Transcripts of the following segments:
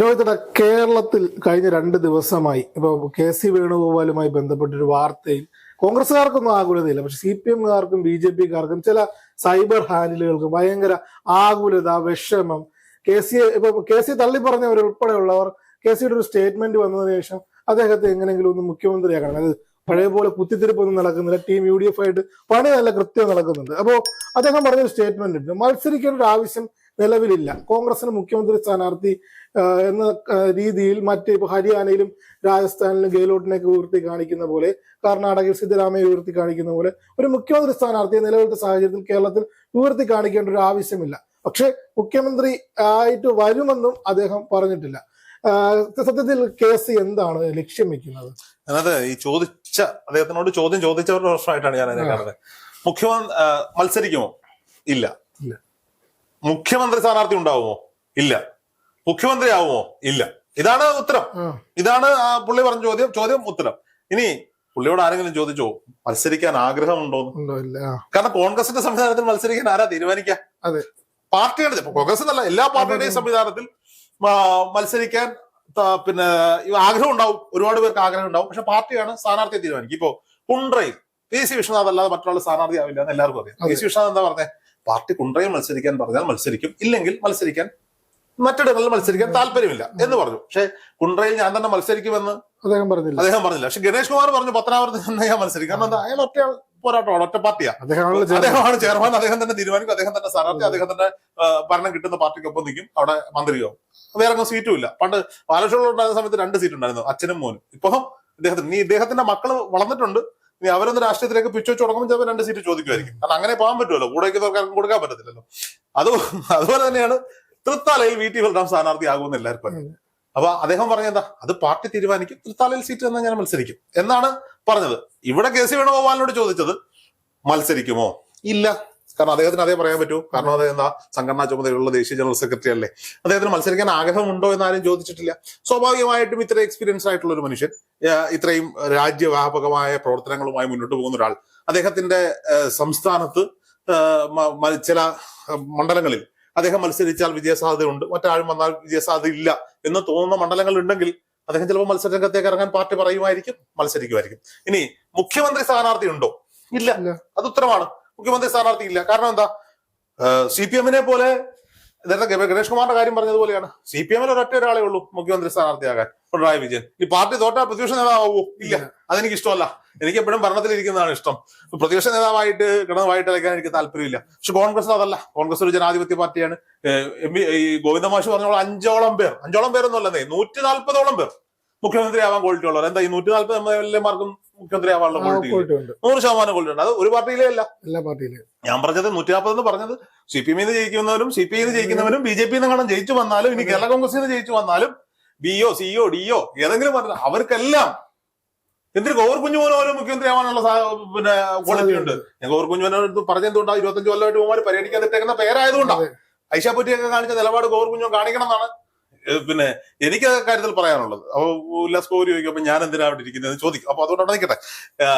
രോഹിതട കേരളത്തിൽ കഴിഞ്ഞ രണ്ട് ദിവസമായി ഇപ്പൊ കെ സി വേണുഗോപാലുമായി ബന്ധപ്പെട്ടൊരു വാർത്തയിൽ കോൺഗ്രസ്സുകാർക്കൊന്നും ആകുലതയില്ല. പക്ഷെ സി പി എമ്മുകാർക്കും ബി ജെ പിക്കാർക്കും ചില സൈബർ ഹാൻഡിലുകൾക്കും ഭയങ്കര ആകുലത വിഷമം. കെ സി ഇപ്പൊ കെ സി തള്ളി പറഞ്ഞവർ ഉൾപ്പെടെയുള്ളവർ കെ സിയുടെ ഒരു സ്റ്റേറ്റ്മെന്റ് വന്നതിന് ശേഷം അദ്ദേഹത്തെ എങ്ങനെയെങ്കിലും ഒന്ന് മുഖ്യമന്ത്രിയാക്കണം. അതായത് പഴയ പോലെ കുത്തിത്തിരിപ്പൊന്നും നടക്കുന്നില്ല. ടീം യു ഡി എഫ് ആയിട്ട് പണി നല്ല കൃത്യം നടക്കുന്നുണ്ട്. അപ്പോ അദ്ദേഹം പറഞ്ഞൊരു സ്റ്റേറ്റ്മെന്റ് ഉണ്ട് മത്സരിക്കേണ്ട ഒരു ആവശ്യം നിലവിലില്ല. കോൺഗ്രസിന് മുഖ്യമന്ത്രി സ്ഥാനാർത്ഥി എന്ന രീതിയിൽ മറ്റ് ഇപ്പൊ ഹരിയാനയിലും രാജസ്ഥാനിലും ഗെഹ്ലോട്ടിനെയൊക്കെ ഉയർത്തി കാണിക്കുന്ന പോലെ കർണാടകയിൽ സിദ്ധരാമയെ ഉയർത്തി കാണിക്കുന്ന പോലെ ഒരു മുഖ്യമന്ത്രി സ്ഥാനാർത്ഥിയെ നിലവിലത്തെ സാഹചര്യത്തിൽ കേരളത്തിൽ ഉയർത്തി കാണിക്കേണ്ട ഒരു ആവശ്യമില്ല. പക്ഷെ മുഖ്യമന്ത്രി ആയിട്ട് വരുമെന്നും അദ്ദേഹം പറഞ്ഞിട്ടില്ല. സത്യത്തിൽ കേസ് എന്താണ് ലക്ഷ്യം വെക്കുന്നത്? അതായത് ഈ ചോദിച്ച അദ്ദേഹത്തിനോട് ചോദ്യം ചോദിച്ചവരുടെ പ്രശ്നമായിട്ടാണ് ഞാൻ അതിനെ. കാണുന്നത്. മുഖ്യമന്ത്രി മത്സരിക്കുമോ? ഇല്ല. മുഖ്യമന്ത്രി സ്ഥാനാർത്ഥി ഉണ്ടാവുമോ? ഇല്ല. മുഖ്യമന്ത്രി ആവുമോ? ഇല്ല. ഇതാണ് ഉത്തരം. ഇതാണ് ആ പുള്ളി പറഞ്ഞ ചോദ്യം. ചോദ്യം ഉത്തരം. ഇനി പുള്ളിയോട് ആരെങ്കിലും ചോദിച്ചോ? മത്സരിക്കാൻ ആഗ്രഹമുണ്ടോ കാരണം കോൺഗ്രസിന്റെ സംവിധാനത്തിൽ മത്സരിക്കാൻ ആരാ തീരുമാനിക്കുക അതെ. പാർട്ടിയാണ് കോൺഗ്രസ് എന്നല്ല എല്ലാ പാർട്ടിയുടെയും സംവിധാനത്തിൽ മത്സരിക്കാൻ പിന്നെ ആഗ്രഹം ഉണ്ടാവും. ഒരുപാട് പേർക്ക് ആഗ്രഹം ഉണ്ടാവും. പക്ഷെ പാർട്ടിയാണ് സ്ഥാനാർത്ഥിയെ തീരുമാനിക്കും ഇപ്പോ കുണ്ട്രയിൽ പി സി വിശ്വനാഥ് അല്ലാതെ മറ്റൊരാൾ സ്ഥാനാർത്ഥി ആവില്ല എന്ന് എല്ലാവർക്കും അറിയാം. പി സി വിശ്വനാഥ് എന്താ പറഞ്ഞത് പാർട്ടി കൊണ്ടുപോയി മത്സരിക്കാൻ പറഞ്ഞാൽ മത്സരിക്കും. ഇല്ലെങ്കിൽ മത്സരിക്കാൻ മറ്റിടങ്ങളിൽ മത്സരിക്കാൻ താല്പര്യമില്ല എന്ന് പറഞ്ഞു. പക്ഷെ കുണ്ട്രയിൽ ഞാൻ തന്നെ മത്സരിക്കുമെന്ന് അദ്ദേഹം പറഞ്ഞില്ല. അദ്ദേഹം പറഞ്ഞില്ല. പക്ഷെ ഗണേഷ് കുമാർ പറഞ്ഞു പത്തനാപുരത്ത് തന്നെ ഞാൻ മത്സരിക്കും. കാരണം എന്താ അയാൾ ഒറ്റ പോരാട്ടമാണ് ഒറ്റ പാർട്ടിയാ. അദ്ദേഹമാണ് ചെയർമാൻ. അദ്ദേഹം തന്നെ തീരുമാനിക്കും. അദ്ദേഹം തന്നെ സ്ഥാനാർത്ഥി. അദ്ദേഹം തന്നെ ഭരണം കിട്ടുന്ന പാർട്ടിക്കൊപ്പം നിൽക്കും. അവിടെ മന്ത്രിയാവും. വേറെ ഒന്നും സീറ്റും ഇല്ല. പണ്ട് പാലശ്ശേരി ഉണ്ടായിരുന്ന സമയത്ത് രണ്ട് സീറ്റ് ഉണ്ടായിരുന്നു അച്ഛനും മോനും. ഇപ്പം ഇദ്ദേഹത്തിന് നീ ഇദ്ദേഹത്തിന്റെ മക്കൾ വളർന്നിട്ടുണ്ട്. നീ അവരൊന്ന് രാഷ്ട്രീയത്തിലേക്ക് പിച്ചു തുടങ്ങുമ്പോൾ ചിലപ്പോൾ രണ്ട് സീറ്റ് ചോദിക്കുമായിരിക്കും. കാരണം അങ്ങനെ പോകാൻ പറ്റുമല്ലോ. കൂടെ ആർക്കും കൊടുക്കാൻ പറ്റത്തില്ലല്ലോ. അത് അതുപോലെ തന്നെയാണ് തൃത്താലയിൽ വി ടി ബൽറാം സ്ഥാനാർത്ഥി ആകുമെന്ന് എല്ലാവർക്കും അറിയാം. അപ്പൊ അദ്ദേഹം പറഞ്ഞെന്താ അത് പാർട്ടി തീരുമാനിക്കും തൃത്താലയിൽ സീറ്റ് എന്നാൽ ഞാൻ മത്സരിക്കും എന്നാണ് പറഞ്ഞത്. ഇവിടെ കെ സി വേണുഗോപാലിനോട് ചോദിച്ചത് മത്സരിക്കുമോ? ഇല്ല. കാരണം അദ്ദേഹത്തിന് അതേ പറയാൻ പറ്റൂ. കാരണം അദ്ദേഹം എന്താ സംഘടനാ ചുമതലയുള്ള ദേശീയ ജനറൽ സെക്രട്ടറി അല്ലേ? അദ്ദേഹത്തിന് മത്സരിക്കാൻ ആഗ്രഹമുണ്ടോ എന്ന് ആരും ചോദിച്ചിട്ടില്ല. സ്വാഭാവികമായിട്ടും ഇത്ര എക്സ്പീരിയൻസ് ആയിട്ടുള്ള ഒരു മനുഷ്യൻ ഇത്രയും രാജ്യവ്യാപകമായ പ്രവർത്തനങ്ങളുമായി മുന്നോട്ട് പോകുന്ന ഒരാൾ. അദ്ദേഹത്തിന്റെ സംസ്ഥാനത്ത് ചില മണ്ഡലങ്ങളിൽ അദ്ദേഹം മത്സരിച്ചാൽ വിജയസാധ്യത ഉണ്ട് മറ്റാരും വന്നാൽ വിജയസാധ്യത ഇല്ല എന്ന് തോന്നുന്ന മണ്ഡലങ്ങൾ ഉണ്ടെങ്കിൽ അദ്ദേഹം ചിലപ്പോൾ മത്സരരംഗത്തേക്ക് ഇറങ്ങാൻ പാർട്ടി പറയുമായിരിക്കും മത്സരിക്കുമായിരിക്കും. ഇനി മുഖ്യമന്ത്രി സ്ഥാനാർത്ഥി ഉണ്ടോ? ഇല്ല. അത് ഉത്തരമാണ്. മുഖ്യമന്ത്രി സ്ഥാനാർത്ഥി ഇല്ല കാരണം എന്താ? സി പി എമ്മിനെ പോലെ നേരത്തെ ഗണേഷ് കുമാറിന്റെ കാര്യം പറഞ്ഞതുപോലെയാണ്. സി പി എമ്മിൽ ഒരൊറ്റ ഒരാളെ ഉള്ളൂ മുഖ്യമന്ത്രി സ്ഥാനാർത്ഥിയാകാൻ. പിണറായി വിജയൻ. ഈ പാർട്ടി തോറ്റാ പ്രതിപക്ഷ നേതാവോ ഇല്ല. അതെനിക്ക് ഇഷ്ടമല്ല എനിക്ക് എപ്പോഴും ഭരണത്തിലിരിക്കുന്നതാണ് ഇഷ്ടം. പ്രതിപക്ഷ നേതാവായിട്ട് ഘടകമായിട്ട് കളിക്കാൻ എനിക്ക് താല്പര്യമില്ല. പക്ഷെ കോൺഗ്രസ് അതല്ല. കോൺഗ്രസ് ഒരു ജനാധിപത്യ പാർട്ടിയാണ്. എം പി- ഈ ഗോവിന്ദമാഷ് പറഞ്ഞ പോലെ അഞ്ചോളം പേർ. അഞ്ചോളം പേരൊന്നും അല്ലെന്നേ നൂറ്റി നാൽപ്പതോളം പേർ മുഖ്യമന്ത്രി ആവാൻ ക്വാളിറ്റി ഉള്ളവർ എന്താ ഈ നൂറ്റി നാൽപ്പത് എം എൽ എമാർക്കും മുഖ്യമന്ത്രി ആവാനുള്ള ക്വാളിറ്റി നൂറ് ശതമാനം ക്വാളിറ്റി ഉണ്ട് അത് ഒരു പാർട്ടിയിലേ അല്ല. എല്ലാ പാർട്ടിയിലും. ഞാൻ പറഞ്ഞത് നൂറ്റി നാൽപ്പത് എന്ന് പറഞ്ഞത് സി പി എമ്മിന്ന് ജയിക്കുന്നവരും സി പി ഐ നിന്ന് ജയിക്കുന്നവരും ബി ജെ പി കാണാൻ ജയിച്ചു വന്നാലും ഇനി കേരള കോൺഗ്രസ് നിന്ന് ജയിച്ചു വന്നാലും ബിഒ സിഒ ഡിഒ ഏതെങ്കിലും പറഞ്ഞ അവർക്കെല്ലാം എന്തിന് ഗോവർ കുഞ്ഞുമോനോ പോലും മുഖ്യമന്ത്രി ആവാനുള്ള പിന്നെ ക്വാളിറ്റി ഉണ്ട്. ഞാൻ ഗോവർ കുഞ്ഞുമോനോട് പറഞ്ഞെന്തുകൊണ്ടാണ് ഇരുപത്തഞ്ച് കൊല്ലമായിട്ട് പരിഗണിക്കാൻ പരിഗണിക്കാതിട്ടേക്കുന്ന പേരായതുകൊണ്ടാണ് അതെ. ഐഷാപ്പറ്റിയൊക്കെ കാണിച്ച നിലപാട് ഗോവർ കുഞ്ഞു കാണിക്കണം എന്നാണ്. പിന്നെ എനിക്ക് ആ കാര്യത്തിൽ പറയാനുള്ളത്. അപ്പൊ ഉല്ലാസ് കോരി ചോദിക്കും അപ്പൊ ഞാൻ എന്തിനാ അവിടെ ഇരിക്കുന്നത് ചോദിക്കും. അപ്പൊ അതുകൊണ്ട് നിൽക്കട്ടെ.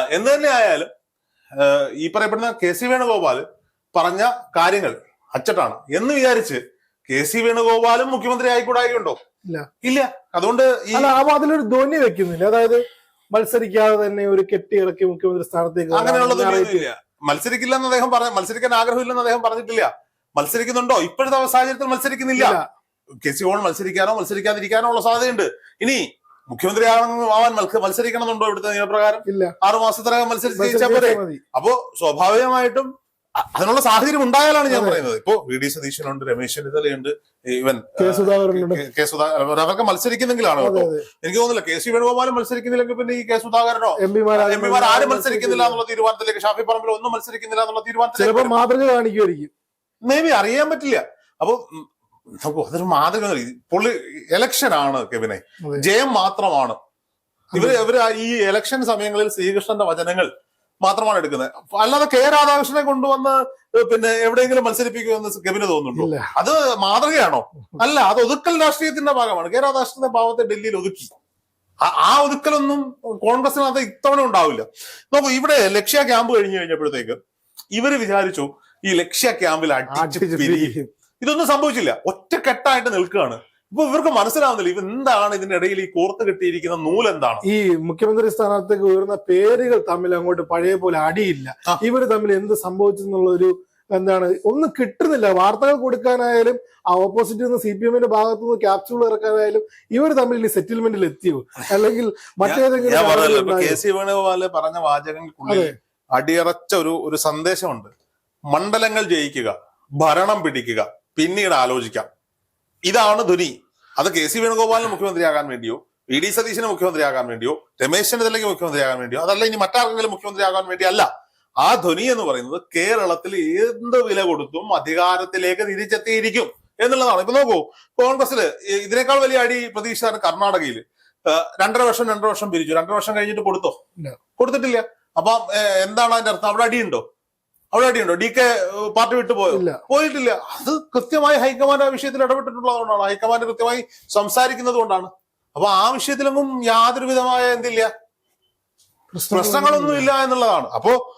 എന്ന് തന്നെ ആയാലും ഈ പറയപ്പെടുന്ന കെ സി വേണുഗോപാൽ പറഞ്ഞ കാര്യങ്ങൾ അച്ചട്ടാണ് എന്ന് വിചാരിച്ച് കെ സി വേണുഗോപാലും മുഖ്യമന്ത്രി ആയിക്കൂടായുണ്ടോ ഇല്ല. ഇല്ല. അതുകൊണ്ട് അപ്പൊ അതിലൊരു ധ്വനി വെക്കുന്നില്ല. അതായത് മത്സരിക്കാതെ തന്നെ ഒരു കെട്ടി കെട്ടിയിറക്കി മുഖ്യമന്ത്രി സ്ഥാനത്തേക്ക് അങ്ങനെയുള്ള മത്സരിക്കില്ലെന്ന് അദ്ദേഹം പറഞ്ഞ മത്സരിക്കാൻ ആഗ്രഹമില്ലെന്ന് അദ്ദേഹം പറഞ്ഞിട്ടില്ല. മത്സരിക്കുന്നുണ്ടോ? ഇപ്പോഴത്തെ സാഹചര്യത്തിൽ മത്സരിക്കുന്നില്ല. കെ സി ഓൺ മത്സരിക്കാനോ മത്സരിക്കാതിരിക്കാനോ ഉള്ള സാധ്യതയുണ്ട്. ഇനി മുഖ്യമന്ത്രി ആവാൻ മത്സ- മത്സരിക്കണമെന്നുണ്ടോ ഇവിടുത്തെ നിയമപ്രകാരം? ആറു മാസത്തിനകം മത്സരിച്ച് ജയിച്ചാൽ പോരെ? അപ്പോ സ്വാഭാവികമായിട്ടും അതിനുള്ള സാഹചര്യം ഉണ്ടായാലാണ് ഞാൻ പറയുന്നത്. ഇപ്പോ വി ഡി സതീശനുണ്ട് രമേശ് ചെന്നിത്തലയുണ്ട് ഇവൻ കെ സുധാകരൻ അവരൊക്കെ മത്സരിക്കുന്നെങ്കിലാണ് കേട്ടോ. എനിക്ക് തോന്നുന്നില്ല കെ സി വേണുഗോപാലും മത്സരിക്കുന്നില്ലെങ്കിൽ പിന്നെ ഈ കെ സുധാകരനോ എം പിമാർ എം പിമാർ ആരും മത്സരിക്കുന്നില്ല. എന്നുള്ള തീരുമാനത്തിലേക്ക് ഷാഫി പറമ്പിൽ ഒന്നും മത്സരിക്കുന്നില്ല എന്നുള്ള തീരുമാനത്തിലേക്ക് മാതൃക കാണിക്കുമായിരിക്കും. മേ ബി അറിയാൻ പറ്റില്ല. അപ്പൊ നമുക്ക് അതൊരു മാതൃക പൊളി ആണ് കെവിനെ. ജയം മാത്രമാണ്. ഇവർ ഇവർ ഈ ഇലക്ഷൻ സമയങ്ങളിൽ ശ്രീകൃഷ്ണന്റെ വചനങ്ങൾ മാത്രമാണ് എടുക്കുന്നത്. അല്ലാതെ കെ രാധാകൃഷ്ണനെ കൊണ്ടുവന്ന് പിന്നെ എവിടെയെങ്കിലും മത്സരിപ്പിക്കുമെന്ന് കെവിന് തോന്നുന്നുണ്ടോ? അത് മാതൃകയാണോ? അല്ല അത് ഒതുക്കൽ രാഷ്ട്രീയത്തിന്റെ ഭാഗമാണ്. കെ രാധാകൃഷ്ണന്റെ ഭാവത്തെ ഡൽഹിയിൽ ഒതുക്കി. ആ- ഒതുക്കലൊന്നും കോൺഗ്രസിനകത്ത് ഇത്തവണ ഉണ്ടാവില്ല. നോക്കൂ ഇവിടെ ലക്ഷ്യ ക്യാമ്പ് കഴിഞ്ഞു കഴിഞ്ഞപ്പോഴത്തേക്ക് ഇവർ വിചാരിച്ചു ഈ ലക്ഷ്യ ക്യാമ്പിൽ അടിച്ച്. ഇതൊന്നും സംഭവിച്ചില്ല. ഒറ്റക്കെട്ടായിട്ട് നിൽക്കുകയാണ്. ഇപ്പൊ ഇവർക്ക് മനസ്സിലാവുന്നില്ല ഇവ എന്താണ് ഇതിനിടയിൽ ഈ കോർത്ത് കെട്ടിയിരിക്കുന്ന നൂൽ എന്താണ്? ഈ മുഖ്യമന്ത്രി സ്ഥാനാർത്ഥിക്ക് ഉയർന്ന പേരുകൾ തമ്മിൽ അങ്ങോട്ട് പഴയ പോലെ അടിയില്ല. ഇവർ ഇവർ തമ്മിൽ എന്ത് സംഭവിച്ചെന്നുള്ള ഒരു എന്താണ് ഒന്നും കിട്ടുന്നില്ല. വാർത്തകൾ കൊടുക്കാനായാലും ആ ഓപ്പോസിറ്റ് നിന്ന് സി പി എമ്മിന്റെ ഭാഗത്തു നിന്ന് ക്യാപ്സ്യൂൾ ഇറക്കാനായാലും ഇവർ തമ്മിൽ സെറ്റിൽമെന്റിൽ എത്തിയോ? അല്ലെങ്കിൽ മറ്റേതെങ്കിലും കെ സി വേണുഗോപാൽ പറഞ്ഞ വാചകങ്ങൾക്കുള്ളിൽ. അടിയറച്ച ഒരു ഒരു സന്ദേശമുണ്ട്. മണ്ഡലങ്ങൾ ജയിക്കുക ഭരണം പിടിക്കുക. പിന്നീട് ആലോചിക്കാം. ഇതാണ് ധ്വനി അത് കെ സി വേണുഗോപാലിന് മുഖ്യമന്ത്രിയാകാൻ വേണ്ടിയോ വി ഡി സതീശന് മുഖ്യമന്ത്രിയാകാൻ വേണ്ടിയോ രമേശ് ചെന്നിത്തലയ്ക്ക് മുഖ്യമന്ത്രിയാകാൻ വേണ്ടിയോ അതല്ല ഇനി മറ്റാർക്കെങ്കിലും മുഖ്യമന്ത്രിയാകാൻ വേണ്ടി അല്ല. ആ ധ്വനി എന്ന് പറയുന്നത് കേരളത്തിൽ എന്ത് വില കൊടുത്തും അധികാരത്തിലേക്ക് തിരിച്ചെത്തിയിരിക്കും എന്നുള്ളതാണ്. ഇപ്പൊ നോക്കൂ കോൺഗ്രസിൽ ഇതിനേക്കാൾ വലിയ അടി പ്രതീക്ഷിച്ചാണ് കർണാടകയിൽ രണ്ടര വർഷം രണ്ടര വർഷം പിരിച്ചു. രണ്ടര വർഷം കഴിഞ്ഞിട്ട് കൊടുത്തോ. കൊടുത്തിട്ടില്ല. അപ്പൊ എന്താണ് അതിന്റെ അർത്ഥം? അവിടെ അടിയുണ്ടോ? അവിടെ അടിയുണ്ടോ ഡി കെ പാർട്ടി വിട്ടു പോയോ? പോയിട്ടില്ല. അത് കൃത്യമായി ഹൈക്കമാൻഡ് ആ വിഷയത്തിൽ ഇടപെട്ടിട്ടുള്ളതുകൊണ്ടാണ് ഹൈക്കമാൻഡ് കൃത്യമായി സംസാരിക്കുന്നത് കൊണ്ടാണ്. അപ്പൊ ആ വിഷയത്തിലൊന്നും യാതൊരു വിധമായ എന്തില്ല? പ്രശ്നങ്ങളൊന്നും ഇല്ല. എന്നുള്ളതാണ്. അപ്പോ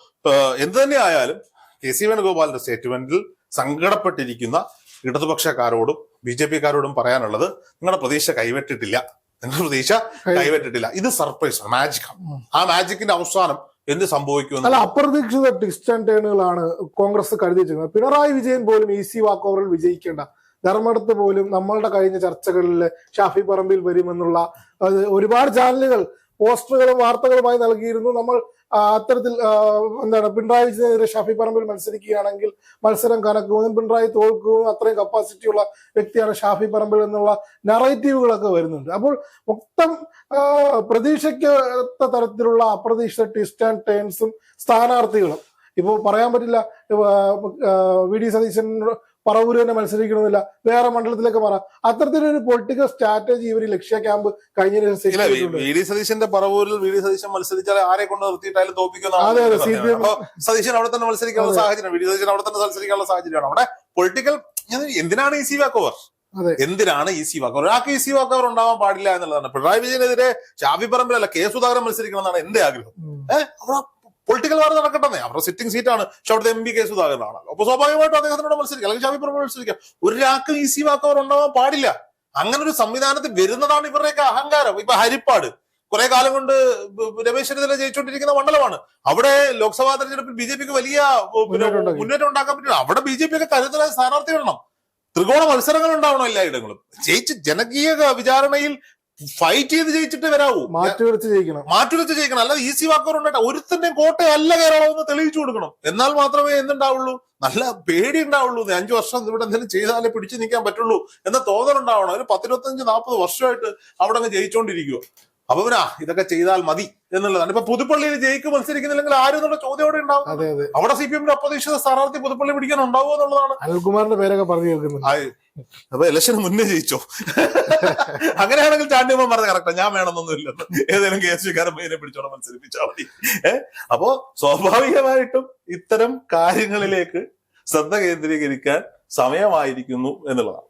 എന്ത് തന്നെ ആയാലും കെ സി വേണുഗോപാലിന്റെ സ്റ്റേറ്റ്മെന്റിൽ സങ്കടപ്പെട്ടിരിക്കുന്ന ഇടതുപക്ഷക്കാരോടും ബി ജെ പിക്കാരോടും പറയാനുള്ളത് നിങ്ങളുടെ പ്രതീക്ഷ കൈവിട്ടിട്ടില്ല. നിങ്ങളുടെ പ്രതീക്ഷ കൈവിട്ടിട്ടില്ല. ഇത് സർപ്രൈസ് മാജിക്കാണ്. ആ. മാജിക്കിന്റെ അവസാനം എന്ത് സംഭവിക്കും അല്ല അപ്രതീക്ഷിത ട്വിസ്റ്റ് ആൻഡ് ടേണുകളാണ് കോൺഗ്രസ് കരുതി പിണറായി വിജയൻ പോലും ഈസി വാക്ക് ഓവറിൽ വിജയിക്കേണ്ട. ധർമ്മടത്ത് പോലും നമ്മളുടെ കഴിഞ്ഞ ചർച്ചകളിൽ ഷാഫി പറമ്പിൽ വരുമെന്നുള്ള ഒരുപാട് ചാനലുകൾ പോസ്റ്ററുകളും വാർത്തകളുമായി നൽകിയിരുന്നു. നമ്മൾ അത്തരത്തിൽ എന്താണ് പിണറായി വിജയനെതിരെ ഷാഫി പറമ്പിൽ മത്സരിക്കുകയാണെങ്കിൽ മത്സരം കനക്കുകയും പിണറായി തോൽക്കുകയും അത്രയും കപ്പാസിറ്റി ഉള്ള വ്യക്തിയാണ് ഷാഫി പറമ്പിൽ എന്നുള്ള നറേറ്റീവുകളൊക്കെ വരുന്നുണ്ട്. അപ്പോൾ മൊത്തം ആ, തരത്തിലുള്ള അപ്രതീക്ഷിത ട്വിസ്റ്റ് ആൻഡ് ടേൺസും സ്ഥാനാർത്ഥികളും. ഇപ്പോൾ പറയാൻ പറ്റില്ല വി. ഡി. സതീശൻ പറവൂര് തന്നെ മത്സരിക്കണമെന്നില്ല. വേറെ മണ്ഡലത്തിലേക്ക് മാറാം അത്തരത്തിലൊരു പൊളിറ്റിക്കൽ സ്ട്രാറ്റജി ഇവർ ലക്ഷ്യ ക്യാമ്പ് കഴിഞ്ഞ സെറ്റ് ഇല്ല ചെയ്തിട്ടുണ്ട് വി ഡി സതീശന്റെ പറവൂരിൽ വി ഡി സതീശൻ മത്സരിച്ചാൽ ആരെ കൊണ്ട് നിർത്തിയിട്ടായാലും തോപ്പിക്കുന്ന സതീശൻ അവിടെ തന്നെ മത്സരിക്കാനുള്ള. സാഹചര്യം വി ഡി സതീശൻ അവിടെ തന്നെ മത്സരിക്കാനുള്ള സാഹചര്യമാണ്. അവിടെ പൊളിറ്റിക്കൽ എന്തിനാണ് ഈ സി വാക്ക് ഓവർ. എന്തിനാണ് ഈ സി വാക്ക് ഒരാൾക്ക് ഈ സി വാക്കവർ ഉണ്ടാവാൻ പാടില്ല എന്നുള്ളതാണ്. പിണറായി വിജയനെതിരെ ഷാഫി പറമ്പിലല്ല കെ സുധാകരൻ മത്സരിക്കണം എന്നാണ് എന്റെ ആഗ്രഹം. ഏഹ്? പൊളിറ്റിക്കൽ വാർ നടക്കട്ടെ അവരുടെ സിറ്റിംഗ് സീറ്റാണ് പക്ഷെ അവിടുത്തെ എം പി കെ സുധാകരനാണ് അപ്പൊ സ്വാഭാവികമായിട്ടും അദ്ദേഹത്തിനോട് മത്സരിക്കാം. അല്ലെങ്കിൽ ഷാഫി പറമ്പിൽ മത്സരിക്കാം. ഒരാൾക്കും ഈ സി വാക്ക് ഓവർ ഉണ്ടാവാൻ പാടില്ല. അങ്ങനെ ഒരു സംവിധാനത്തിൽ വരുന്നതാണ് ഇവരുടെയൊക്കെ അഹങ്കാരം. ഇപ്പൊ ഹരിപ്പാട്. കുറെ കാലം കൊണ്ട് രമേശ് ചെന്നിത്തല ജയിച്ചുകൊണ്ടിരിക്കുന്ന മണ്ഡലമാണ്. അവിടെ ലോക്സഭാ തെരഞ്ഞെടുപ്പിൽ ബി ജെ പിക്ക് വലിയ മുന്നേറ്റം ഉണ്ടാക്കാൻ പറ്റില്ല. അവിടെ ബി ജെ പി ഒക്കെ കരുതലായ സ്ഥാനാർത്ഥി വരണം. ത്രികോണ മത്സരങ്ങൾ ഉണ്ടാവണം എല്ലായിടങ്ങളും ജയിച്ച് ജനകീയ വിചാരണയിൽ ഫൈറ്റ് ചെയ്ത് ജയിച്ചിട്ട് വരാവൂ. മാറ്റുരച്ച് ജയിക്കണം. മാറ്റുരച്ച് ജയിക്കണം. അല്ലാതെ ഈസി വാക്കർ ഉണ്ടായിട്ട് ഒരുത്തന്റെയും കോട്ടയല്ല കേരളം എന്ന് തെളിയിച്ചു കൊടുക്കണം. എന്നാൽ മാത്രമേ എന്തുണ്ടാവുള്ളൂ? നല്ല പേടി ഉണ്ടാവുള്ളൂ അഞ്ചു വർഷം ഇവിടെ എന്തെങ്കിലും ചെയ്താലേ പിടിച്ചു നിൽക്കാൻ പറ്റുള്ളൂ എന്ന തോന്നലുണ്ടാവണം. ഒരു പത്തിരുപത്തഞ്ച് നാൽപ്പത് വർഷമായിട്ട് അവിടെ അങ്ങ് ജയിച്ചോണ്ടിരിക്കുക അപ്പൊ പിന്നെ ഇതൊക്കെ ചെയ്താൽ മതി എന്നുള്ളതാണ്. ഇപ്പൊ പുതുപ്പള്ളിയിൽ ജയിക്ക് മത്സരിക്കുന്നില്ലെങ്കിൽ ആരും എന്നുള്ള ചോദ്യം അവിടെ ഉണ്ടാവും. അതെ അതെ. അവിടെ സി പി എമ്മിന്റെ അപ്രതീക്ഷിത സ്ഥാനാർത്ഥി പുതുപ്പള്ളി പിടിക്കാൻ ഉണ്ടാവുമോ എന്നുള്ളതാണ്. അനിൽകുമാറിന്റെ പേരൊക്കെ പറഞ്ഞു കേൾക്കുന്നത് അപ്പൊ ഇലക്ഷന് മുന്നേ ജയിച്ചോ? അങ്ങനെയാണെങ്കിൽ ചാണ്ടിയമ്മ പറഞ്ഞ കറക്റ്റാ ഞാൻ വേണമെന്നൊന്നുമില്ലെന്ന്. ഏതെങ്കിലും കെ എസ് വികാരം മൈനെ പിടിച്ചോടെ മത്സരിപ്പിച്ചാൽ മതി. ഏഹ് അപ്പോ സ്വാഭാവികമായിട്ടും ഇത്തരം കാര്യങ്ങളിലേക്ക് ശ്രദ്ധ കേന്ദ്രീകരിക്കാൻ സമയമായിരിക്കുന്നു എന്നുള്ളതാണ്.